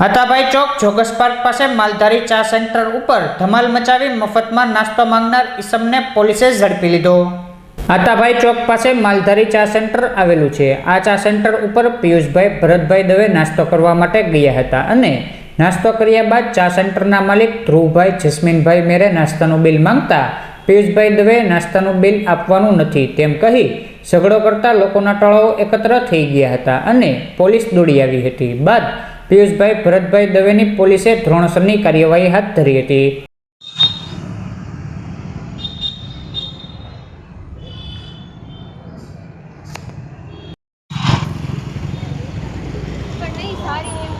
હતાભાઈ ચોક, joggers park પાસે માલધારી ચા centre ઉપર ધમાલ મચાવી મફતમાં નાસ્તો માંગનાર ઈસમને પોલીસે ઝડપી લીધો. આતાભાઈ ચોક પાસે માલધારી ચા સેન્ટર આવેલું છે. આ ચા સેન્ટર ઉપર પિયુષભાઈ, ભરતભાઈ દવે નાસ્તો કરવા માટે ગયા હતા અને નાસ્તો કર્યા બાદ ચા સેન્ટરના માલિક ધ્રુવભાઈ, જસ્મીનભાઈ મેરે નાસ્તાનું બિલ માંગતા પિયુષભાઈ દવે નાસ્તાનું બિલ આપવાનું નથી તેમ કહી ઝઘડો કરતા લોકોના ટાળાઓ એકત્ર થઈ ગયા હતા અને પોલીસ દોડી આવી હતી. બાદ પિયુષભાઈ ભરતભાઈ દવેની પોલીસે ધોરણસરની કાર્યવાહી હાથ ધરી હતી. સારી